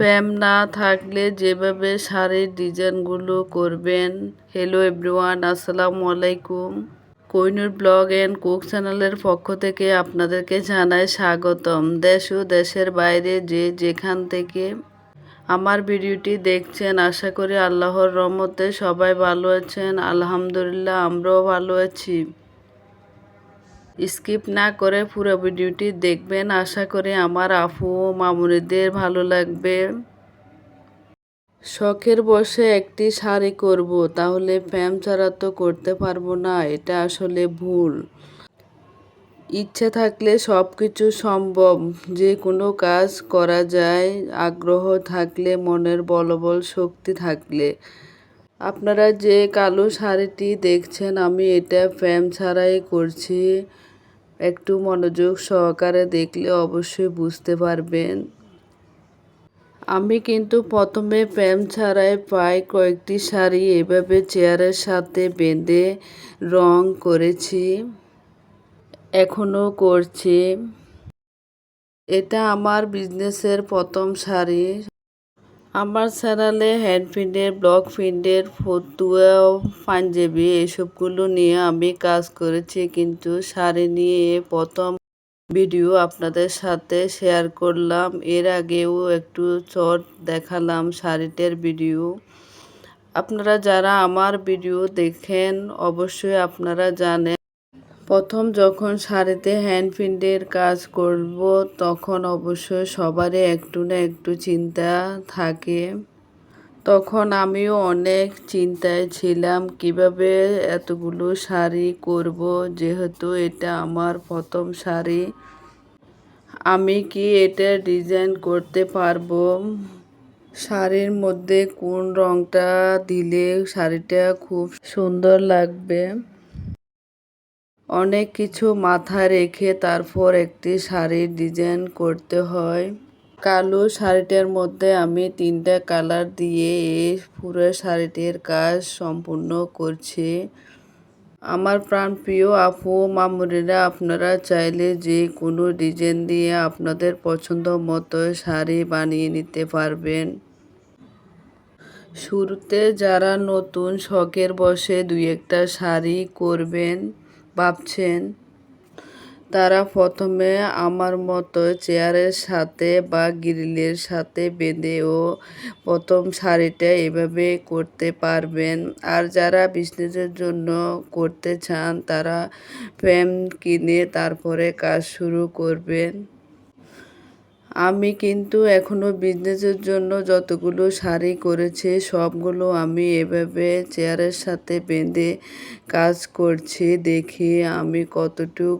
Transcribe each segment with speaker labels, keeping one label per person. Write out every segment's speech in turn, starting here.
Speaker 1: ফ্যাম না থাকলে যেভাবে শাড়ির ডিজাইনগুলো করবেন। হ্যালো এভরিওয়ান আসসালামু আলাইকুম। কৈনুর ব্লগ অ্যান্ড কুক চ্যানেলের পক্ষ থেকে আপনাদেরকে জানাই স্বাগতম। দেশ ও দেশের বাইরে যে যেখান থেকে আমার ভিডিওটি দেখছেন, আশা করি আল্লাহর রহমতে সবাই ভালো আছেন। আলহামদুলিল্লাহ, আমরাও ভালো আছি। স্কিপ না করে পুরো ভিডিওটি দেখবেন। আশা করি আমার আফু ও মামুনিদের ভালো লাগবে। শখের বসে একটি শাড়ি করব, তাহলে ফ্যাম ছাড়া তো করতে পারব না, এটা আসলে ভুল। ইচ্ছে থাকলে সব কিছু সম্ভব, যে কোনো কাজ করা যায়, আগ্রহ থাকলে, মনের বলবল শক্তি থাকলে। আপনারা যে কালো শাড়িটি দেখছেন, আমি এটা ফ্যাম ছাড়াই করছি। একটু মনোযোগ সহকারে দেখলে অবশ্যই বুঝতে পারবেন। আমি কিন্তু প্রথমে প্যাম ছাড়াই প্রায় কয়েকটি শাড়ি এভাবে চেয়ারের সাথে বেঁধে রং করেছি। এখনও করছি। এটা আমার বিজনেসের প্রথম শাড়ি। আমার চ্যানেলে হ্যান্ড প্রিন্টের ব্লক প্রিন্টের ফতুয়া পাঞ্জাবি এসবগুলো নিয়ে আমি কাজ করেছি, কিন্তু শাড়ি নিয়ে প্রথম ভিডিও আপনাদের সাথে শেয়ার করলাম। এর আগেও একটু চট দেখালাম শাড়িটার ভিডিও আপনারা যারা আমার ভিডিও দেখেন, অবশ্যই আপনারা জানেন প্রথম যখন শাড়িতে হ্যান্ড প্রিন্টের কাজ করব, তখন অবশ্যই সবারই একটু না একটু চিন্তা থাকে। তখন আমিও অনেক চিন্তায় ছিলাম, কীভাবে এতগুলো শাড়ি করব, যেহেতু এটা আমার প্রথম শাড়ি। আমি কি এটা ডিজাইন করতে পারব? শাড়ির মধ্যে কোন রংটা দিলে শাড়িটা খুব সুন্দর লাগবে? অনেক কিছু মাথায় রেখে তারপর একটি শাড়ির ডিজাইন করতে হয়। কালো শাড়িটার মধ্যে আমি তিনটা কালার দিয়ে এই পুরো শাড়িটির কাজ সম্পূর্ণ করছি। আমার প্রাণ প্রিয় আপু মামুরিরা আপনারা চাইলে যে কোনো ডিজাইন দিয়ে আপনাদের পছন্দ মতো শাড়ি বানিয়ে নিতে পারবেন। শুরুতে যারা নতুন শখের বসে দুই একটা শাড়ি করবেন ভাবছেন। তারা প্রথমে আমার মতো চেয়ারের সাথে বা গ্রিলের সাথে বেঁধেও প্রথম শাড়িটা এভাবে করতে পারবেন। আর যারা বিজনেসের জন্য করতে চান, তারা ফ্রেম কিনে তারপরে কাজ শুরু করবেন। আমি কিন্তু এখনও বিজনেসের জন্য যতগুলো শাড়ি করেছি, সবগুলো আমি এভাবে চেয়ারের সাথে বেঁধে কাজ করছি। দেখি আমি কতটুক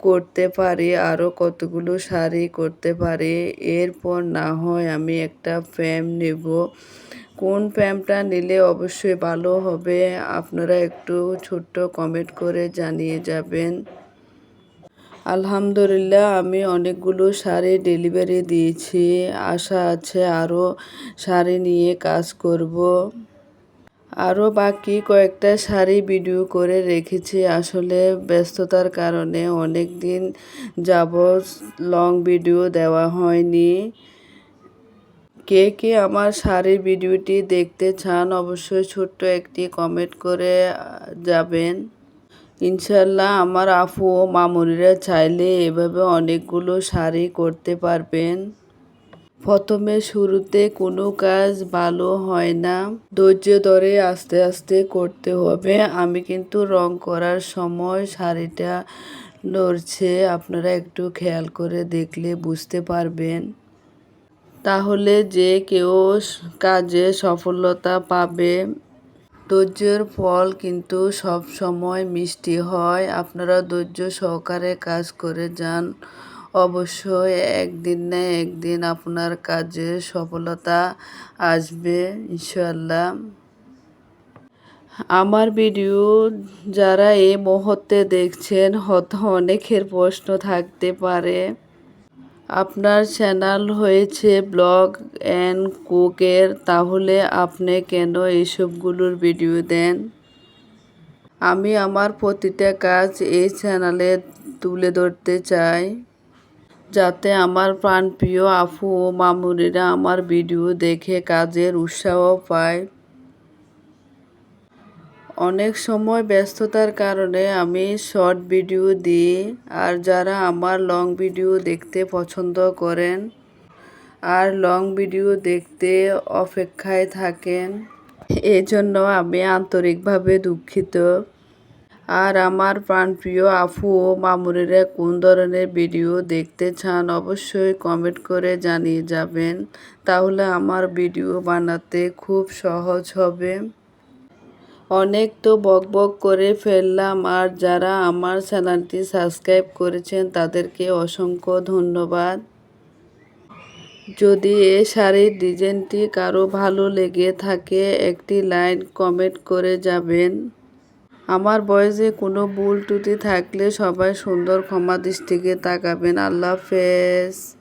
Speaker 1: করতে পারি, আরও কতগুলো শাড়ি করতে পারি। এরপর না হয় আমি একটা ফ্যাম নেব। কোন ফ্রেমটা নিলে অবশ্যই ভালো হবে, আপনারা একটু ছোট্ট কমেন্ট করে জানিয়ে যাবেন। আলহামদুলিল্লাহ, আমি অনেকগুলো শাড়ি ডেলিভারি দিয়েছি। আশা আছে আরও শাড়ি নিয়ে কাজ করব। আরও বাকি কয়েকটা শাড়ি ভিডিও করে রেখেছি। আসলে ব্যস্ততার কারণে অনেক দিন যাব লং ভিডিও দেওয়া হয়নি। কে কে আমার শাড়ির ভিডিওটি দেখতে চান অবশ্যই ছোট্ট একটি কমেন্ট করে যাবেন। ইনশাল্লাহ আমার আফু ও মামুনিরা চাইলে এভাবে অনেকগুলো শাড়ি করতে পারবেন। প্রথমে শুরুতে কোনো কাজ ভালো হয় না। ধৈর্য ধরে আস্তে আস্তে করতে হবে। আমি কিন্তু রং করার সময় শাড়িটা নড়ছে। আপনারা একটু খেয়াল করে দেখলে বুঝতে পারবেন। তাহলে যে কেউ কাজে সফলতা পাবে। ধৈর্যের ফল কিন্তু সব সময় মিষ্টি হয়। আপনারা ধৈর্য সহকারে কাজ করে যান। অবশ্যই একদিন না একদিন আপনার কাজে সফলতা আসবে ইনশাল্লাহ আমার ভিডিও যারা এই মুহূর্তে দেখছেন, হয়তো অনেকের প্রশ্ন থাকতে পারে। আপনার চ্যানেল হয়েছে ব্লগ অ্যান্ড কুকের, তাহলে আপনি কেন এইসবগুলোর ভিডিও দেন? আমি আমার প্রতিটা কাজ এই চ্যানেলে তুলে ধরতে চাই, যাতে আমার প্রাণপ্রিয় আফু ও মামুনিরা আমার ভিডিও দেখে কাজের উৎসাহ পায়। অনেক সময় ব্যস্ততার কারণে আমি শর্ট ভিডিও দিই, আর যারা আমার লং ভিডিও দেখতে পছন্দ করেন আর লং ভিডিও দেখতে অপেক্ষায় থাকেন, এজন্য আমি আন্তরিকভাবে দুঃখিত। আর আমার প্রাণপ্রিয় আফু ও মামুনিরা কোন ধরনের ভিডিও দেখতে চান অবশ্যই কমেন্ট করে জানিয়ে যাবেন। তাহলে আমার ভিডিও বানাতে খুব সহজ হবে। অনেক তো বক বক করে ফেললাম, আর যারা আমার চ্যানেলটি সাবস্ক্রাইব করেছেন তাদেরকে অসংখ্য ধন্যবাদ। যদি এ শাড়ির ডিজাইনটি কারও ভালো লেগে থাকে, একটি লাইন কমেন্ট করে যাবেন। আমার বয়সে কোনো ভুল ত্রুটি থাকলে সবাই সুন্দর ক্ষমা দৃষ্টিকে তাকাবেন। আল্লাহ হাফেজ।